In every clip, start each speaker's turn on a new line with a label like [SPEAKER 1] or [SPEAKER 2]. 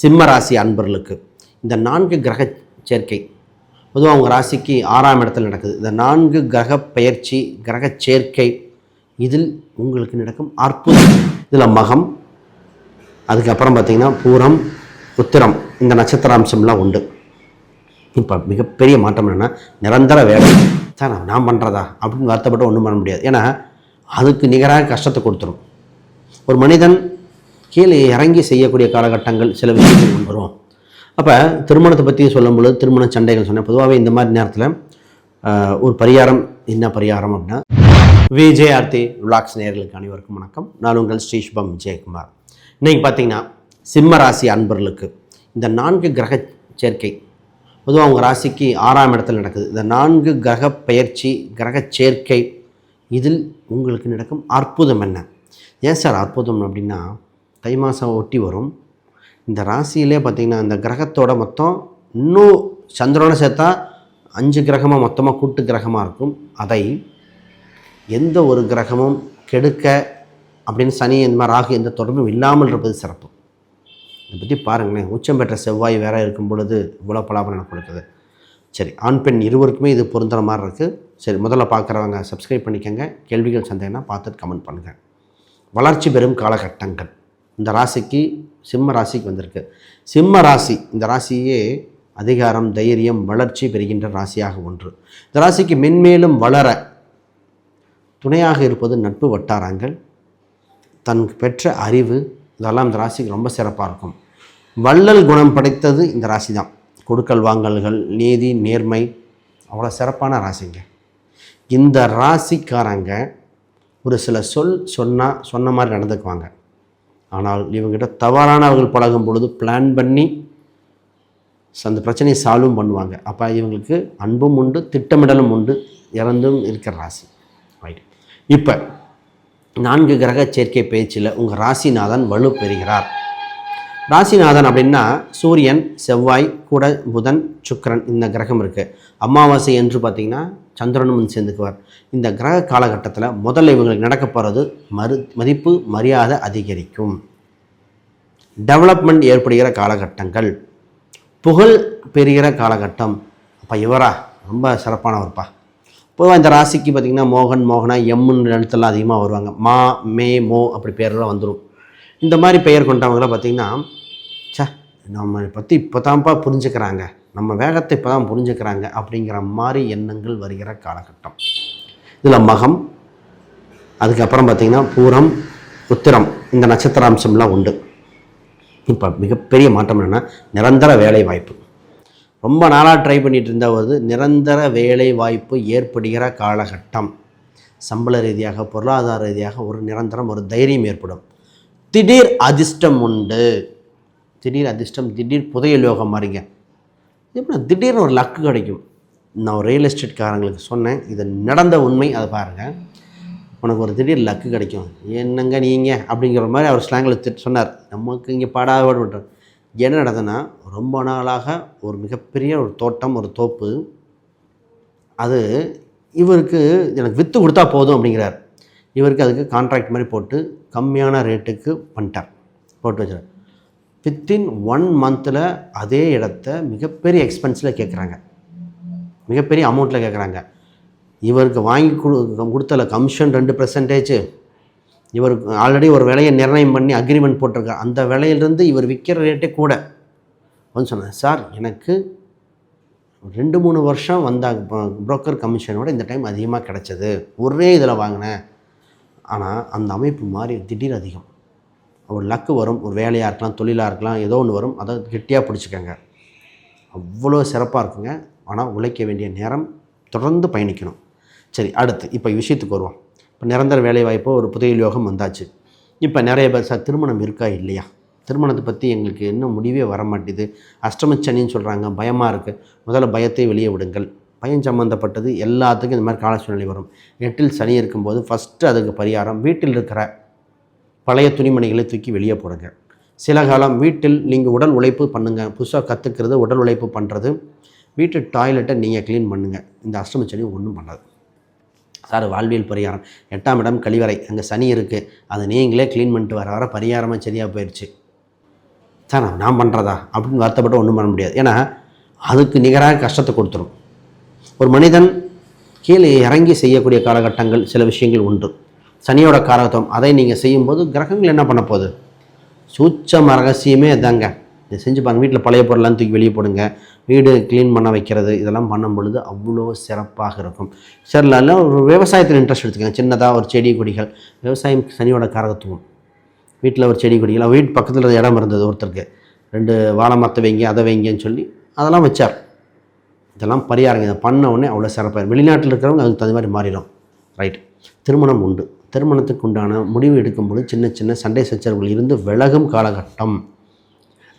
[SPEAKER 1] சிம்ம ராசி அன்பர்களுக்கு இந்த நான்கு கிரக சேர்க்கை. பொதுவாக அவங்க ராசிக்கு ஆறாம் இடத்துல நடக்குது. இந்த நான்கு கிரக பெயர்ச்சி கிரக சேர்க்கை இதில் உங்களுக்கு நடக்கும் அற்புதம். இதில் மகம் அதுக்கப்புறம் பார்த்திங்கன்னா பூரம் உத்திரம் இந்த நட்சத்திராம்சம்லாம் உண்டு. இப்போ மிகப்பெரிய மாற்றம் என்னென்னா நிரந்தர வேலை. சார் நான் பண்ணுறதா அப்படின்னு வருத்தப்பட்டு ஒன்றும் பண்ண முடியாது. ஏன்னா அதுக்கு நிகராக கஷ்டத்தை கொடுத்துரும். ஒரு மனிதன் கீழே இறங்கி செய்யக்கூடிய காலகட்டங்கள் சில விஷயங்கள் வரும். அப்போ திருமணத்தை பற்றி சொல்லும் பொழுது திருமண சண்டைகள் சொன்னேன். பொதுவாகவே இந்த மாதிரி நேரத்தில் ஒரு பரிகாரம் என்ன பரிகாரம் அப்படின்னா விஜயார்த்தி விளாக்ஸ் நேர்களுக்கு அனைவருக்கும் வணக்கம். நான் உங்கள் ஸ்ரீ சுபம் விஜயகுமார். இன்றைக்கி பார்த்தீங்கன்னா சிம்ம ராசி அன்பர்களுக்கு இந்த நான்கு கிரக சேர்க்கை பொதுவாக அவங்க ராசிக்கு ஆறாம் இடத்துல நடக்குது. இந்த நான்கு கிரக பெயர்ச்சி கிரக சேர்க்கை இதில் உங்களுக்கு நடக்கும் அற்புதம் என்ன? ஏன் சார் அற்புதம் அப்படின்னா தை மாதம் ஒட்டி வரும். இந்த ராசியிலே பார்த்திங்கன்னா இந்த கிரகத்தோட மொத்தம் இன்னும் சந்திரனை சேர்த்தா அஞ்சு கிரகமாக மொத்தமாக கூட்டு கிரகமாக இருக்கும். அதை எந்த ஒரு கிரகமும் கெடுக்க அப்படின்னு சனி இந்த மாதிரி ராகு எந்த தொடர்பும் இல்லாமல் இருப்பது சிறப்பு. இதை பற்றி பாருங்களேன். உச்சம் பெற்ற செவ்வாய் வேற இருக்கும் பொழுது இவ்வளோ பலாபலனை கொடுக்குது. சரி ஆண் பெண் இருவருக்குமே இது பொருந்துற மாதிரி இருக்குது சரி முதல்ல பார்க்குறவங்க சப்ஸ்கிரைப் பண்ணிக்கோங்க. கேள்விகள் சந்தேகம்னா பார்த்துட்டு கமெண்ட் பண்ணுங்கள் வளர்ச்சி பெறும் காலகட்டங்கள். இந்த ராசிக்கு சிம்ம ராசிக்கு வந்திருக்கு. சிம்ம ராசி இந்த ராசியே அதிகாரம் தைரியம் வளர்ச்சி பெறுகின்ற ராசியாக ஒன்று. இந்த ராசிக்கு மென்மேலும் வளர துணையாக இருப்பது நட்பு வட்டாரங்கள். தன் பெற்ற அறிவு இதெல்லாம் இந்த ராசிக்கு ரொம்ப சிறப்பாக இருக்கும். வள்ளல் குணம் படைத்தது இந்த ராசி தான் கொடுக்கல் வாங்கல்கள் நீதி நேர்மை அவ்வளோ சிறப்பான ராசிங்க. இந்த ராசிக்காரங்க ஒரு சில சொல் சொன்னால் சொன்ன மாதிரி நடந்துக்குவாங்க. ஆனால் இவங்ககிட்ட தவறானவர்கள் பழகும் பொழுது பிளான் பண்ணி அந்த பிரச்சனையை சால்வும் பண்ணுவாங்க. அப்போ இவங்களுக்கு அன்பும் உண்டு திட்டமிடலும் உண்டு இறந்தும் இருக்கிற ராசி. ரைட் இப்போ நான்கு கிரக சேர்க்கை பேச்சில் உங்கள் ராசிநாதன் வலு பெறுகிறார் ராசிநாதன் அப்படின்னா சூரியன் செவ்வாய் கூட புதன் சுக்கிரன் இந்த கிரகம் இருக்குது அமாவாசை என்று பார்த்தீங்கன்னா சந்திரனும் வந்து சேர்ந்துக்குவார். இந்த கிரக காலகட்டத்தில் முதல்ல இவங்களுக்கு நடக்க போகிறது மறு மதிப்பு மரியாதை அதிகரிக்கும். டெவலப்மெண்ட் ஏற்படுகிற காலகட்டங்கள். புகழ் பெறுகிற காலகட்டம். அப்போ இவரா? ரொம்ப சிறப்பானவர்ப்பா. பொதுவாக இந்த ராசிக்கு பார்த்திங்கன்னா மோகன் மோகனா எம்முன்னு எழுத்தெல்லாம் அதிகமாக வருவாங்க. மா மே மோ அப்படி பேரெல்லாம் வந்துடும் இந்த மாதிரி பெயர் கொண்டவங்களாம் பார்த்திங்கன்னா சே நம்ம பற்றி இப்போ தான்ப்பா புரிஞ்சுக்கிறாங்க. நம்ம வேகத்தை இப்போ தான் புரிஞ்சுக்கிறாங்க அப்படிங்கிற மாதிரி எண்ணங்கள் வருகிற காலகட்டம். இதில் மகம் அதுக்கப்புறம் பார்த்திங்கன்னா பூரம் உத்திரம் இந்த நட்சத்திர அம்சம்லாம் உண்டு. இப்போ மிகப்பெரிய மாற்றம் என்னென்னா நிரந்தர வேலை வாய்ப்பு ரொம்ப நாளாக ட்ரை பண்ணிகிட்டு இருந்தபோது நிரந்தர வேலை வாய்ப்பு ஏற்படுகிற காலகட்டம். சம்பள ரீதியாக பொருளாதார ரீதியாக ஒரு நிரந்தரம் ஒரு தைரியம் ஏற்படும். திடீர் அதிர்ஷ்டம் உண்டு. திடீர் அதிர்ஷ்டம் திடீர் புதையல் யோகம் மாதிரிங்க எப்படி திடீர்னு ஒரு லக்கு கிடைக்கும். நான் ஒரு ரியல் எஸ்டேட்காரங்களுக்கு சொன்னேன் இது நடந்த உண்மை அதை பாருங்கள் உனக்கு ஒரு திடீர் லக்கு கிடைக்கும். என்னங்க நீங்கள் அப்படிங்கிற மாதிரி அவர் ஸ்லாங்கில் சொன்னார். நமக்கு இங்கே பாடாத விட்டார் என்ன நடந்ததுன்னா ரொம்ப நாளாக ஒரு மிகப்பெரிய ஒரு தோட்டம் ஒரு தோப்பு அது இவருக்கு எனக்கு விற்று கொடுத்தா போதும் அப்படிங்கிறார். இவருக்கு அதுக்கு கான்ட்ராக்ட் மாதிரி போட்டு கம்மியான ரேட்டுக்கு பண்ணிட்டார். போட்டு வச்சார் வித்தின் ஒன் மந்தில் அதே இடத்த மிகப்பெரிய எக்ஸ்பென்ஸில் கேட்குறாங்க. மிகப்பெரிய அமௌண்ட்டில் கேட்குறாங்க. இவருக்கு வாங்கி கொடு கொடுத்தல கமிஷன் ரெண்டு பர்சன்டேஜ் இவருக்கு ஆல்ரெடி ஒரு விலையை நிர்ணயம் பண்ணி அக்ரிமெண்ட் போட்டிருக்கார். அந்த விலையிலிருந்து இவர் விற்கிற ரேட்டே கூட. வந்து சொன்னேன் சார் எனக்கு ரெண்டு மூணு வருஷம் வந்த புரோக்கர் கமிஷனோட இந்த டைம் அதிகமாக கிடச்சது. ஒரே இதில் வாங்கினேன். ஆனால் அந்த அமைப்பு மாறி திடீர் அதிகம். ஒரு லக்கு வரும் ஒரு வேலையாக இருக்கலாம் தொழிலாக இருக்கலாம் ஏதோ ஒன்று வரும் அதை கெட்டியாக பிடிச்சிக்கங்க. அவ்வளோ சிறப்பாக இருக்குங்க. ஆனால் உழைக்க வேண்டிய நேரம் தொடர்ந்து பயணிக்கணும். சரி அடுத்து இப்போ விஷயத்துக்கு வருவோம். இப்போ நிரந்தர வேலைவாய்ப்பு ஒரு புதையல் யோகம் வந்தாச்சு. இப்போ நிறைய பேர் சார் திருமணம் இருக்கா இல்லையா? திருமணத்தை பற்றி எங்களுக்கு இன்னும் முடிவே வர மாட்டேது அஷ்டமச்சனின்னு சொல்கிறாங்க பயமாக இருக்குது முதல்ல பயத்தை வெளியே விடுங்கள். பயன் சம்மந்தப்பட்டது எல்லாத்துக்கும் இந்த மாதிரி கால சூழ்நிலை வரும். எட்டில் சனி இருக்கும்போது ஃபஸ்ட்டு அதுக்கு பரிகாரம். வீட்டில் இருக்கிற பழைய துணிமணிகளை தூக்கி வெளியே போடுங்க. சில காலம் வீட்டில் நீங்கள் உடல் உழைப்பு பண்ணுங்கள் புதுசாக கற்றுக்கிறது உடல் உழைப்பு பண்ணுறது வீட்டு டாய்லெட்டை நீங்கள் க்ளீன் பண்ணுங்கள் இந்த அஷ்டம சனி ஒன்றும் பண்ணாது. சார் வாழ்வியல் பரிகாரம். எட்டாம் இடம் கழிவறை. அங்கே சனி இருக்குது அதை நீங்களே க்ளீன் பண்ணிட்டு வர வர பரிகாரமாக சரியாக போயிடுச்சு சார் நான் நான் பண்ணுறதா அப்படின்னு வருத்தப்பட்டு ஒன்றும் பண்ண முடியாது. ஏன்னா அதுக்கு நிகராக கஷ்டத்தை கொடுத்துரும். ஒரு மனிதன் கீழே இறங்கி செய்யக்கூடிய காலகட்டங்கள் சில விஷயங்கள் உண்டு. சனியோட காரகத்துவம். அதை நீங்கள் செய்யும்போது கிரகங்கள் என்ன பண்ண போகுது? சூட்சம ரகசியமே அதாங்க இதை செஞ்சு பாருங்கள் வீட்டில் பழைய பொருள்லாம் தூக்கி வெளியே போடுங்க. வீடு க்ளீன் பண்ண வைக்கிறது இதெல்லாம் பண்ணும் பொழுது அவ்வளோ சிறப்பாக இருக்கும். சரில ஒரு விவசாயத்தில் இன்ட்ரெஸ்ட் எடுத்துக்கங்க. சின்னதாக ஒரு செடி கொடிகள். விவசாயம் சனியோட காரகத்துவம். வீட்டில் ஒரு செடி கொடிகள். வீட்டு பக்கத்தில் இடம் இருந்தது ஒருத்தருக்கு. ரெண்டு வாழை மரத்தை வைங்க அதை வைங்கன்னு சொல்லி அதெல்லாம் வச்சார். இதெல்லாம் பரிகாரங்க. இதை பண்ண உடனே அவ்வளோ சிறப்பாக வெளிநாட்டில் இருக்கிறவங்க அதுக்கு தகுந்த மாதிரி மாறிடும். ரைட் திருமணம் உண்டு. திருமணத்துக்கு உண்டான முடிவு எடுக்கும்போது சின்ன சின்ன சண்டை சச்சரவுகள் இருந்து விலகும் காலகட்டம்.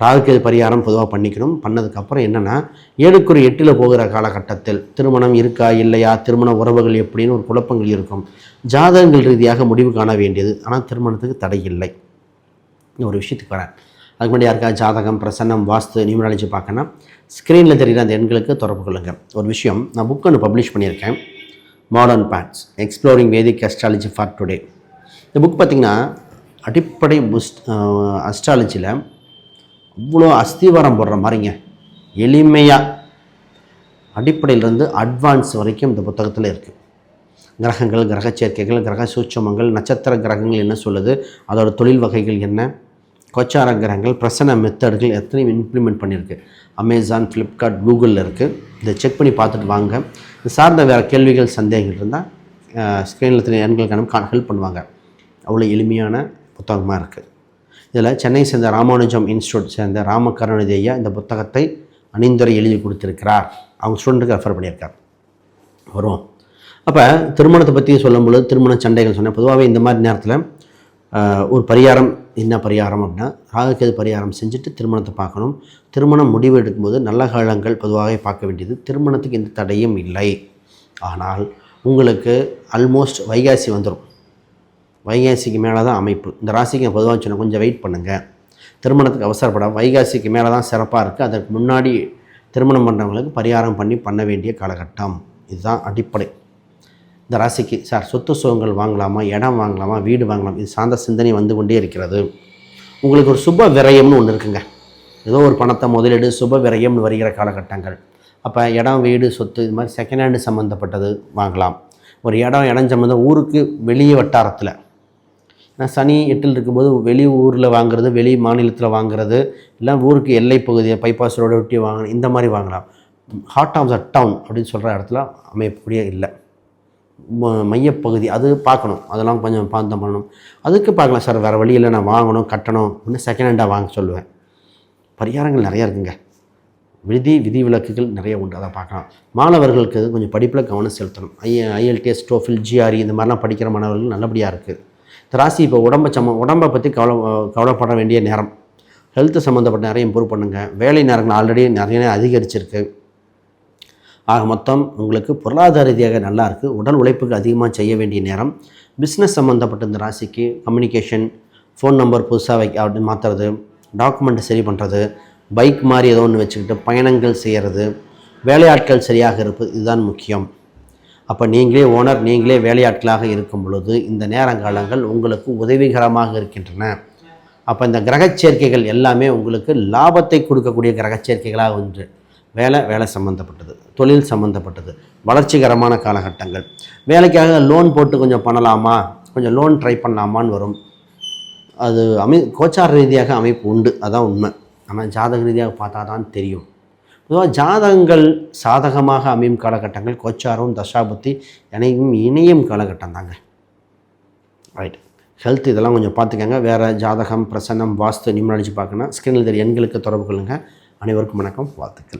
[SPEAKER 1] ராகுக்கேது பரிகாரம் பொதுவாக பண்ணிக்கணும். பண்ணதுக்கப்புறம் என்னென்னா ஏழுக்குறி எட்டில் போகிற காலகட்டத்தில் திருமணம் இருக்கா இல்லையா திருமண உறவுகள் எப்படின்னு ஒரு குழப்பங்கள் இருக்கும். ஜாதகங்கள் ரீதியாக முடிவு காண வேண்டியது. ஆனால் திருமணத்துக்கு தடை இல்லை. இந்த ஒரு விஷயத்துக்கு வரேன். அதுக்கு முன்னாடி யாருக்கா ஜாதகம் பிரசன்னம் வாஸ்து நியூமராலஜி பார்க்கணும் ஸ்க்ரீனில் தெரிகிற அந்த எண்களுக்கு தொடர்பு கொள்ளுங்கள் ஒரு விஷயம் நான் புக் ஒன்று பப்ளிஷ் பண்ணியிருக்கேன். Modern paths exploring Vedic astrology for today இந்த புக் பார்த்திங்கன்னா அடிப்படை புஸ்ட் அஸ்ட்ராலஜியில் அவ்வளோ அஸ்திவாரம் போடுற மாதிரிங்க. எளிமையாக அடிப்படையிலிருந்து அட்வான்ஸ் வரைக்கும் இந்த புத்தகத்தில் இருக்குது கிரகங்கள் கிரக சேர்க்கைகள் கிரக சூட்சமங்கள் நட்சத்திர கிரகங்கள் என்ன சொல்லுது? அதோட தொழில் வகைகள் என்ன? கோச்சாரங்கிரகங்கள் பிரசன மெத்தடுகள் எத்தனையும் இம்ப்ளிமெண்ட் பண்ணியிருக்கு. அமேசான் ஃப்ளிப்கார்ட் கூகுளில் இருக்குது இதை செக் பண்ணி பார்த்துட்டு வாங்க. இது சார்ந்த வேறு கேள்விகள் சந்தேகங்கள் இருந்தால் ஸ்க்ரீனில் தெரிய எண்களுக்கான ஹெல்ப் பண்ணுவாங்க. அவ்வளோ எளிமையான புத்தகமாக இருக்குது இதில் சென்னை சேர்ந்த ராமானுஜம் இன்ஸ்டியூட் சேர்ந்த ராமகருணாநிதி ஐயா இந்த புத்தகத்தை அணிந்துரை எழுதி கொடுத்துருக்கிறார். அவங்க ஸ்டூடெண்ட்டுக்கு ரெஃபர் பண்ணியிருக்கார். வருவோம். அப்போ திருமணத்தை பற்றி சொல்லும்பொழுது திருமண சண்டைகள் சொன்னேன். பொதுவாகவே இந்த மாதிரி நேரத்தில் ஒரு பரிகாரம் என்ன பரிகாரம் அப்படின்னா ராகுக்கேது பரிகாரம் செஞ்சுட்டு திருமணத்தை பார்க்கணும். திருமணம் முடிவு எடுக்கும்போது நல்ல காலங்கள் பொதுவாகவே பார்க்க வேண்டியது. திருமணத்துக்கு எந்த தடையும் இல்லை. ஆனால் உங்களுக்கு ஆல்மோஸ்ட் வைகாசி வந்துடும் வைகாசிக்கு மேலே தான் அமைப்பு. இந்த ராசிக்கு பொதுவாக சொன்ன கொஞ்சம் வெயிட் பண்ணுங்கள் திருமணத்துக்கு அவசரப்பட வைகாசிக்கு மேலே தான் சிறப்பாக இருக்குது அதற்கு முன்னாடி திருமணம் பண்ணுறவங்களுக்கு பரிகாரம் பண்ணி பண்ண வேண்டிய காலகட்டம். இதுதான் அடிப்படை. இந்த ராசிக்கு சார் சொத்து சுகங்கள் வாங்கலாமா இடம் வாங்கலாமா வீடு வாங்கலாம் இது சார்ந்த சிந்தனை வந்து கொண்டே இருக்கிறது. உங்களுக்கு ஒரு சுப விரயம்னு ஒன்று இருக்குங்க. ஏதோ ஒரு பணத்தை முதலீடு சுப விரயம்னு வருகிற காலகட்டங்கள். அப்போ இடம் வீடு சொத்து இது மாதிரி செகண்ட் ஹேண்டு சம்மந்தப்பட்டது வாங்கலாம். ஒரு இடம் இடம் சம்மந்தம் ஊருக்கு வெளியே வட்டாரத்தில். ஏன்னா சனி எட்டில் இருக்கும்போது வெளி ஊரில் வாங்குறது வெளி மாநிலத்தில் வாங்குறது இல்லை ஊருக்கு எல்லை பகுதியை பைபாஸ் ரோடு ஒட்டி வாங்கணும் இந்த மாதிரி வாங்கலாம். ஹார்ட் ஆஃப் த டவுன் அப்படின்னு சொல்கிற இடத்துல அமையக்கூடிய இல்லை. மையப்பகுதி அது பார்க்கணும். அதெல்லாம் கொஞ்சம் பார்த்து பண்ணணும். அதுக்கு பார்க்கலாம் சார் வேறு வழியில் நான் வாங்கணும் கட்டணும் அப்படின்னு செகண்ட் ஹேண்டாக வாங்க சொல்லுவேன். பரிகாரங்கள் நிறையா இருக்குங்க. விதி விதி விலக்குகள் நிறைய உண்டு அதை பார்க்கலாம். மாணவர்களுக்கு கொஞ்சம் படிப்பில் கவனம் செலுத்தணும். ஐ ஐஎல்டிஎஸ் டோஃபில் ஜிஆர்இ இந்த மாதிரிலாம் படிக்கிற மாணவர்கள் நல்லபடியாக இருக்குது இந்த ராசி இப்போ உடம்பை சம்ம உடம்பை பற்றி கவலை கவலைப்பட வேண்டிய நேரம். ஹெல்த்து சம்மந்தப்பட்ட நிறைய இம்ப்ரூவ் பண்ணுங்கள் வேலை நேரங்கள் ஆல்ரெடி நிறைய அதிகரிச்சிருக்கு. ஆக மொத்தம் உங்களுக்கு பொருளாதார ரீதியாக நல்லா இருக்குது உடல் உழைப்புக்கு அதிகமாக செய்ய வேண்டிய நேரம். பிஸ்னஸ் சம்மந்தப்பட்ட இந்த ராசிக்கு கம்யூனிகேஷன் ஃபோன் நம்பர் புதுசாக வைக்க அப்படின்னு மாற்றுறது டாக்குமெண்ட் சரி பண்ணுறது பைக் மாதிரி ஏதோ ஒன்று வச்சுக்கிட்டு பயணங்கள் செய்கிறது வேலையாட்கள் சரியாக இருப்பது இதுதான் முக்கியம். அப்போ நீங்களே ஓனர் நீங்களே வேலையாட்களாக இருக்கும் பொழுது இந்த நேரங்காலங்கள் உங்களுக்கு உதவிகரமாக இருக்கின்றன. அப்போ இந்த கிரகச் சேர்க்கைகள் எல்லாமே உங்களுக்கு லாபத்தை கொடுக்கக்கூடிய கிரகச்சேர்க்கைகளாக ஒன்று. வேலை வேலை சம்மந்தப்பட்டது தொழில் சம்மந்தப்பட்டது வளர்ச்சிகரமான காலகட்டங்கள். வேலைக்காக லோன் போட்டு கொஞ்சம் பண்ணலாமா? கொஞ்சம் லோன் ட்ரை பண்ணலாமான்னு வரும். அது அமை கோச்சார ரீதியாக அமைப்பு உண்டு. அதான் உண்மை. ஆனால் ஜாதக ரீதியாக பார்த்தா தான் தெரியும். பொதுவாக ஜாதகங்கள் சாதகமாக அமையும் காலகட்டங்கள் கோச்சாரம் தசாபுத்தி இணையும் இணையும் காலகட்டம் தாங்க ரைட் ஹெல்த் இதெல்லாம் கொஞ்சம் பார்த்துக்கங்க. வேறு ஜாதகம் பிரசன்னம் வாஸ்து நிம்மடிச்சு பார்க்கணும் ஸ்கின் தெரிய எண்களுக்கு தொடர்பு கொள்ளுங்கள் அனைவருக்கும் வணக்கம். வாழ்த்துக்கள்.